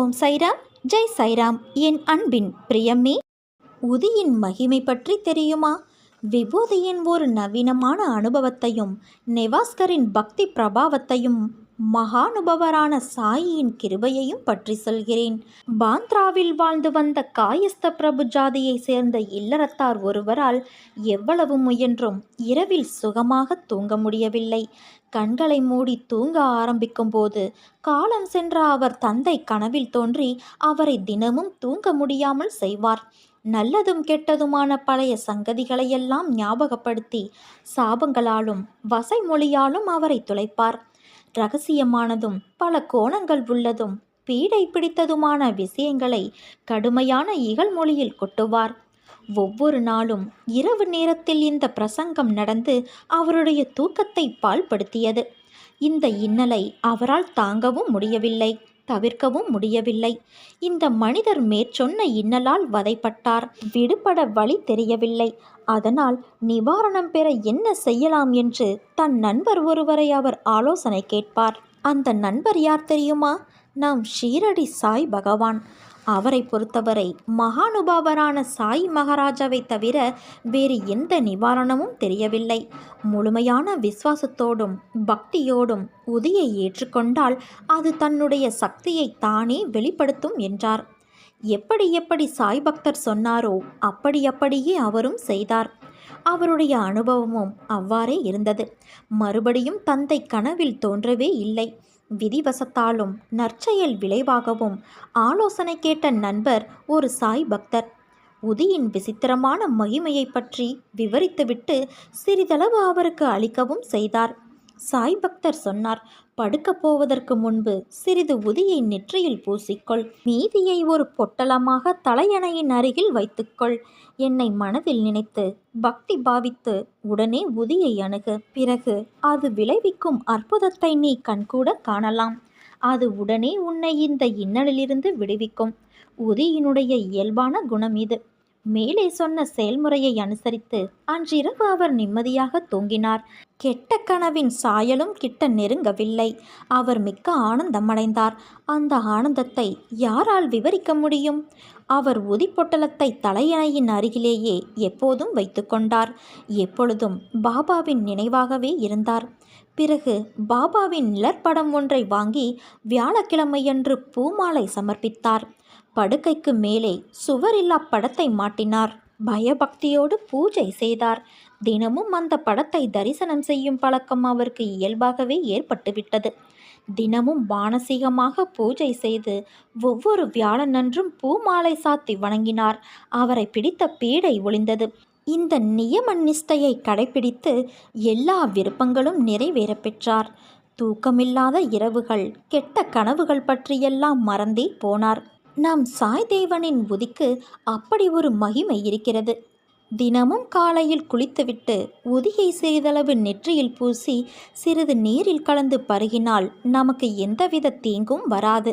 ஓம் சைராம் ஜெய் சைராம். என் அன்பின் பிரியமே உதியின் மகிமை பற்றி தெரியுமா? விபூதியின் ஒரு நவீனமான அனுபவத்தையும் நெவாஸ்கரின் பக்தி பிரபாவத்தையும் மகானுபவரான சாயியின் கிருபையையும் பற்றி சொல்கிறேன். பாந்த்ராவில் வாழ்ந்து வந்த காயஸ்த பிரபு ஜாதியை சேர்ந்த இல்லறத்தார் ஒருவரால் எவ்வளவு முயன்றும் இரவில் சுகமாக தூங்க முடியவில்லை. கண்களை மூடி தூங்க ஆரம்பிக்கும் போது காலம் சென்ற அவர் தந்தை கனவில் தோன்றி அவரை தினமும் தூங்க முடியாமல் செய்வார். நல்லதும் கெட்டதுமான பழைய சங்கதிகளையெல்லாம் ஞாபகப்படுத்தி சாபங்களாலும் வசை மொழியாலும் அவரை துளைப்பார். ரகசியமானதும் பல கோணங்கள் உள்ளதும் பீடை பிடித்ததுமான விஷயங்களை கடுமையான இகழ்மொழியில் கொட்டுவார். ஒவ்வொரு நாளும் இரவு நேரத்தில் இந்த பிரசங்கம் நடந்து அவருடைய தூக்கத்தை பால்படுத்தியது இந்த இன்னலை அவரால் தாங்கவும் முடியவில்லை தவிர்க்கவும் முடியவில்லை. இந்த மனிதர் மேற்சொன்ன இன்னலால் வதைப்பட்டார். விடுபட வழி தெரியவில்லை. அதனால் நிவாரணம் பெற என்ன செய்யலாம் என்று தன் நண்பர் ஒருவரை அவர் ஆலோசனை கேட்பார். அந்த நண்பர் யார் தெரியுமா? நாம் ஷீரடி சாய் பகவான். அவரை பொறுத்தவரை மகானுபாவரான சாய் மகாராஜாவை தவிர வேறு எந்த நிவாரணமும் தெரியவில்லை. முழுமையான விசுவாசத்தோடும் பக்தியோடும் உதியை ஏற்றுக்கொண்டால் அது தன்னுடைய சக்தியை தானே வெளிப்படுத்தும் என்றார். எப்படி எப்படி சாய் பக்தர் சொன்னாரோ அப்படி அப்படியே அவரும் செய்தார். அவருடைய அனுபவமும் அவ்வாறே இருந்தது. மறுபடியும் தந்தை கனவில் தோன்றவே இல்லை. விதிவசத்தாலும் நற்செயல் விளைவாகவும் ஆலோசனை கேட்ட நண்பர் ஒரு சாய் பக்தர். உதியின் விசித்திரமான மகிமையை பற்றி விவரித்துவிட்டு சிறிதளவு அவருக்கு அளிக்கவும் செய்தார். சாய் பக்தர் சொன்னார் படுக்கப் போவதற்கு முன்பு சிறிது உதியை நெற்றியில் பூசிக்கொள். மீதியை ஒரு பொட்டலமாக தலையணையின் அருகில் வைத்துக்கொள். என்னை மனதில் நினைத்து பக்தி பாவித்து உடனே உதியை அணுகு. பிறகு அது விளைவிக்கும் அற்புதத்தை நீ கண்கூட காணலாம். அது உடனே உன்னை இந்த இன்னலிலிருந்து விடுவிக்கும். உதியினுடைய இயல்பான குணம் இது. மேலே சொன்ன செயல்முறையை அனுசரித்து அன்றிரவு அவர் நிம்மதியாக தூங்கினார். கெட்ட கனவின் சாயலும் கிட்ட நெருங்கவில்லை. அவர் மிக்க ஆனந்தமடைந்தார். அந்த ஆனந்தத்தை யாரால் விவரிக்க முடியும்? அவர் உதிப்பொட்டலத்தை தலையணையின் அருகிலேயே எப்போதும் வைத்துக்கொண்டார் எப்பொழுதும் பாபாவின் நினைவாகவே இருந்தார். பிறகு பாபாவின் நிழற்படம் ஒன்றை வாங்கி வியாழக்கிழமையன்று பூமாலை சமர்ப்பித்தார். படுக்கைக்கு மேலே சுவரில்லா படத்தை மாட்டினார். பயபக்தியோடு பூஜை செய்தார். தினமும் அந்த படத்தை தரிசனம் செய்யும் பழக்கம் அவருக்கு இயல்பாகவே ஏற்பட்டுவிட்டது. தினமும் மானசீகமாக பூஜை செய்து ஒவ்வொரு வியாழனன்றும் பூமாலை சாத்தி வணங்கினார். அவரை பிடித்த பீடை ஒளிந்தது. இந்த நியம நிஷ்டையை கடைபிடித்து எல்லா விருப்பங்களும் நிறைவேற பெற்றார். தூக்கமில்லாத இரவுகள் கெட்ட கனவுகள் பற்றியெல்லாம் மறந்தே போனார். நம் சாய் தேவனின் உதிக்கு அப்படி ஒரு மகிமை இருக்கிறது. தினமும் காலையில் குளித்துவிட்டு உதியை சிறிதளவு நெற்றியில் பூசி சிறிது நீரில் கலந்து பருகினால் நமக்கு எந்தவித தீங்கும் வராது.